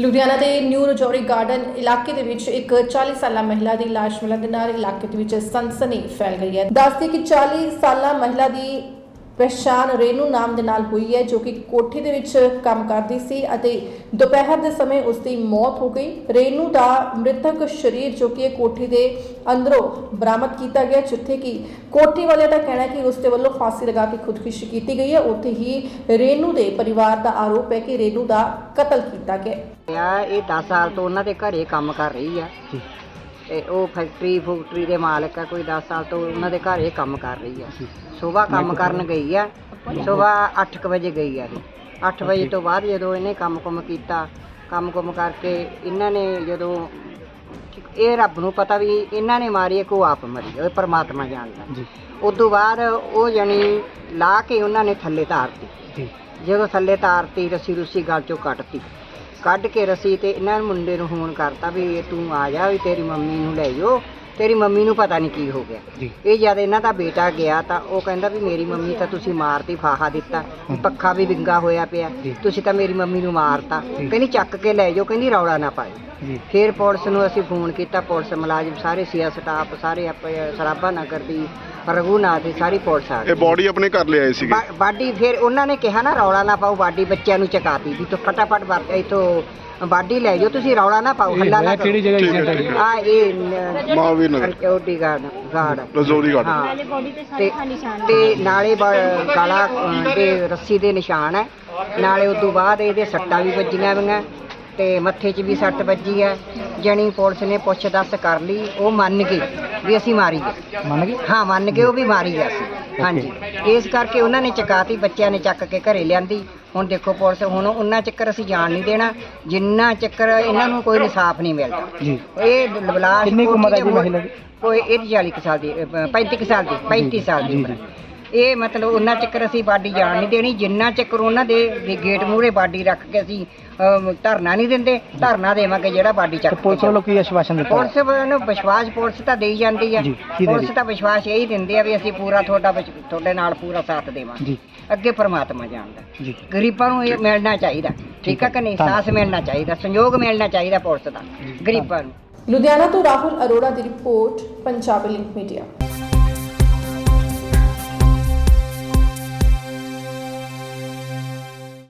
ਲੁਧਿਆਣਾ ਦੇ new Rajouri garden ਇਲਾਕੇ ਦੇ ਵਿੱਚ ਇੱਕ 40 ਸਾਲਾ ਮਹਿਲਾ ਦੀ ਲਾਸ਼ ਮਿਲਣ ਦੇ ਨਾਲ ਇਲਾਕੇ ਦੇ ਵਿੱਚ ਸਨਸਨੀ ਫੈਲ ਗਈ ਹੈ। ਦੱਸਦੀ ਕਿ 40 ਸਾਲਾ ਮਹਿਲਾ ਦੀ ਪਛਾਣ ਰੇਨੂ ਨਾਮ ਦੇ ਨਾਲ ਹੋਈ ਹੈ ਜੋ ਕਿ ਕੋਠੀ ਦੇ ਵਿੱਚ ਕੰਮ ਕਰਦੀ ਸੀ ਅਤੇ ਦੁਪਹਿਰ ਦੇ ਸਮੇਂ ਉਸ ਦੀ ਮੌਤ ਹੋ ਗਈ। ਰੇਨੂ ਦਾ ਮ੍ਰਿਤਕ ਸਰੀਰ ਜੋ ਕਿ ਇਹ ਕੋਠੀ ਦੇ ਅੰਦਰੋਂ ਬਰਾਮਦ ਕੀਤਾ ਗਿਆ ਜਿੱਥੇ ਕਿ ਕੋਠੀ ਵਾਲੇ ਦਾ ਕਹਿਣਾ ਹੈ ਕਿ ਉਸ ਦੇ ਵੱਲੋਂ ਫਾਂਸੀ ਲਗਾ ਕੇ ਖੁਦਕੁਸ਼ੀ ਕੀਤੀ ਗਈ ਹੈ। ਉੱਥੇ ਹੀ ਰੇਨੂ ਦੇ ਪਰਿਵਾਰ ਦਾ ਆਰੋਪ ਹੈ ਕਿ ਰੇਨੂ ਦਾ ਕਤਲ ਕੀਤਾ ਗਿਆ ਇਹ 10 ਸਾਲ ਤੋਂ ਉਹਨਾਂ ਦੇ ਘਰੇ ਕੰਮ ਕਰ ਰਹੀ ਆ ਤੇ ਉਹ ਫੈਕਟਰੀ ਫੂਕਟਰੀ ਦੇ ਮਾਲਕ ਆ ਕੋਈ 10 ਸਾਲ ਤੋਂ ਉਹਨਾਂ ਦੇ ਘਰੇ ਕੰਮ ਕਰ ਰਹੀ ਆ। ਸਵੇਰ ਕੰਮ ਕਰਨ ਗਈ ਆ ਸਵੇਰ 8 ਵਜੇ ਗਈ ਆ ਇਹ 8 ਵਜੇ ਤੋਂ ਬਾਅਦ ਜਦੋਂ ਇਹਨੇ ਕੰਮ ਕੁਮ ਕੀਤਾ ਕੰਮ ਕੁਮ ਕਰਕੇ ਇਹਨਾਂ ਨੇ ਜਦੋਂ ਇਹ ਰੱਬ ਨੂੰ ਪਤਾ ਵੀ ਇਹਨਾਂ ਨੇ ਮਾਰੀ ਕੋ ਆਪ ਮਰੀ ਉਹ ਪਰਮਾਤਮਾ ਜਾਣਦਾ। ਜੀ। ਉਸ ਤੋਂ ਬਾਅਦ ਉਹ ਜਣੀ ਲਾ ਕੇ ਉਹਨਾਂ ਨੇ ਥੱਲੇ ਤਾਰਤੀ। ਜੀ। ਜਦੋਂ ਥੱਲੇ ਤਾਰਤੀ ਰੱਸੀ ਰੁੱਸੀ ਗਲ ਚੋਂ ਕੱਢਤੀ ਕੱਢ ਕੇ ਰੱਸੀ ਤੇ ਇਹਨਾਂ ਮੁੰਡੇ ਨੂੰ ਫੋਨ ਕਰਤਾ ਵੀ ਇਹ ਤੂੰ ਆ ਜਾ ਵੀ ਤੇਰੀ ਮੰਮੀ ਨੂੰ ਲੈ ਜਾਓ। ਤੇਰੀ ਮੰਮੀ ਨੂੰ ਪਤਾ ਨਹੀਂ ਕੀ ਹੋ ਗਿਆ। ਇਹ ਜਦ ਇਹਨਾਂ ਦਾ ਬੇਟਾ ਗਿਆ ਤਾਂ ਉਹ ਕਹਿੰਦਾ ਵੀ ਮੇਰੀ ਮੰਮੀ ਤਾਂ ਤੁਸੀਂ ਮਾਰਤੀ ਫਾਹਾ ਦਿੱਤਾ। ਪੱਖਾ ਵੀ ਵਿੰਗਾ ਹੋਇਆ ਪਿਆ। ਤੁਸੀਂ ਤਾਂ ਮੇਰੀ ਮੰਮੀ ਨੂੰ ਮਾਰਤਾ। ਕਹਿੰਦੀ ਚੱਕ ਕੇ ਲੈ ਜਾਓ ਕਹਿੰਦੀ ਰੌਲਾ ਨਾ ਜੀ। ਫਿਰ ਪੁਲਿਸ ਨੂੰ ਅਸੀਂ ਫੋਨ ਕੀਤਾ ਪੁਲਿਸ ਮੁਲਾਜ਼ਮ ਸਾਰੇ ਸੀਆ ਸਟਾਫ ਸਾਰੇ ਸਰਾਭਾ ਨਗਰ ਦੀ ਰਘੂਨਾਥ ਦੀ ਸਾਰੀ ਪੁਲਿਸ ਆ ਗਈ। ਇਹ ਬੋਡੀ ਆਪਣੇ ਘਰ ਲਿਆਏ ਸੀਗੇ। ਬਾ- ਬਾਡੀ ਫਿਰ ਉਹਨਾਂ ਨੇ ਕਿਹਾ ਨਾ ਰੌਲਾ ਨਾ ਪਾਓ ਬਾਡੀ ਬੱਚਿਆਂ ਨੂੰ ਚਕਾਤੀ ਵੀ ਤੂੰ ਫਟਾਫਟ ਵਰ ਇਥੋਂ ਬਾਡੀ ਲੈ ਜਾਓ ਤੁਸੀਂ ਰੌਲਾ ਨਾ ਪਾਓ ਹੱਲਾ ਨਾ ਕਿਹੜੀ ਜਗ੍ਹਾ ਐਕਸੀਡੈਂਟ ਹੋਇਆ ਆ ਇਹ ਮਹਾਵੀਰ ਨਗਰ। ਚੌਡੀ ਗਾਰਡ ਗਾਰਡ। ਰਜੌਰੀ ਗਾਰਡਨ ਹਾਂ। ਤੇ ਤੇ ਨਾਲੇ ਬ- ਗਲਾ ਅ, ਦੇ ਰੱਸੀ ਦੇ ਨਿਸ਼ਾਨ ਹੈ ਨਾਲੇ ਉਸ ਤੋਂ ਬਾਅਦ ਇਹਦੇ ਸੱਟਾਂ ਵੀ ਵੱਜੀਆਂ ਵੀਆਂ ਤੇ ਮੱਥੇ 'ਚ ਵੀ ਸੱਟ ਵੱਜੀ ਹੈ ਜਣੀ ਪੁਲਿਸ ਨੇ ਪੁੱਛ ਦੱਸ ਕਰ ਲਈ ਉਹ ਮੰਨ ਗਈ ਵੀ ਅਸੀਂ ਮਾਰੀ ਹੈ ਮੰਨ ਗਏ? ਹਾਂ ਮੰਨ ਕੇ ਉਹ ਵੀ ਮਾਰੀ ਗਿਆ ਸੀ ਹਾਂਜੀ। ਇਸ ਕਰਕੇ ਉਹਨਾਂ ਨੇ ਚਕਾਤੀ ਬੱਚਿਆਂ ਨੇ ਚੱਕ ਕੇ ਘਰੇ ਲਿਆਂਦੀ। ਹੁਣ ਦੇਖੋ ਪੁਲਿਸ ਹੁਣ ਉਹਨਾਂ ਚੱਕਰ ਅਸੀਂ ਜਾਣ ਨਹੀਂ ਦੇਣਾ। ਜਿੰਨਾ ਚੱਕਰ ਇਹਨਾਂ ਨੂੰ ਕੋਈ ਇਨਸਾਫ ਨਹੀਂ ਮਿਲਦਾ। ਜੀ। ਇਹ ਬਲਾਸ ਕਿੰਨੀ ਕੁ ਉਮਰ ਹੈ ਜੀ ਮਹਿਲਾ ਦੀ? ਕੋਈ ਇਹ 40 ਕੁ ਸਾਲ ਦੀ ਅ, 35 ਕੁ ਸਾਲ ਦੀ 35 ਸਾਲ ਦੀ ਜੀ, ਉਮਰ ਹੈ। ਇਹ ਮਤਲਬ ਉਹਨਾਂ ਚੱਕਰ ਅਸੀਂ ਬਾਡੀ ਜਾਣ ਨਹੀਂ ਦੇਣੀ ਜਿੰਨਾ ਚੱਕਰ ਉਹਨਾਂ ਦੇ ਵੀ ਗੇਟ ਮੂਹਰੇ ਬਾਡੀ ਰੱਖ ਕੇ ਅਸੀਂ ਧਰਨਾ ਨਹੀਂ ਦਿੰਦੇ ਧਰਨਾ ਦੇਵਾਂਗੇ ਜਿਹੜਾ ਬਾਡੀ ਤੇ ਚੱਕ ਪੁਲਿਸ ਵੱਲੋਂ ਕੀ ਆਸ਼ਵਾਸਨ ਦਿੱਤਾ? ਪੁਲਿਸ ਨੂੰ ਵਿਸ਼ਵਾਸ ਪੁਲਿਸ ਤਾਂ ਦੇਈ ਜਾਂਦੀ ਹੈ ਜੀ, ਕੀ ਦੇ ਪੁਲਿਸ ਰਹੀ? ਤਾਂ ਵਿਸ਼ਵਾਸ ਇਹੀ ਦਿੰਦੀ ਆ ਵੀ ਅਸੀਂ ਪੂਰਾ ਤੁਹਾਡਾ ਵਿਸ਼- ਤੁਹਾਡੇ ਨਾਲ ਪੂਰਾ ਸਾਥ ਦੇਵਾਂਗੇ। ਜੀ। ਅੱਗੇ ਪਰਮਾਤਮਾ ਜਾਣਦਾ। ਜੀ। ਗਰੀਬਾਂ ਨੂੰ ਇਹ ਮਿਲਣਾ ਚਾਹੀਦਾ। ਠੀਕ ਹੈ। ਕਿ ਨਹੀਂ। ਸਾਥ ਮਿਲਣਾ ਚਾਹੀਦਾ ਸੰਯੋਗ ਮਿਲਣਾ ਚਾਹੀਦਾ ਪੁਲਿਸ ਦਾ ਗਰੀਬਾਂ ਨੂੰ। ਲੁਧਿਆਣਾ ਤੋਂ ਰਾਹੁਲ ਅਰੋੜਾ ਦੀ ਰਿਪੋਰਟ ਪੰਜਾਬੀ ਲਿੰਕ ਮੀਡੀਆ।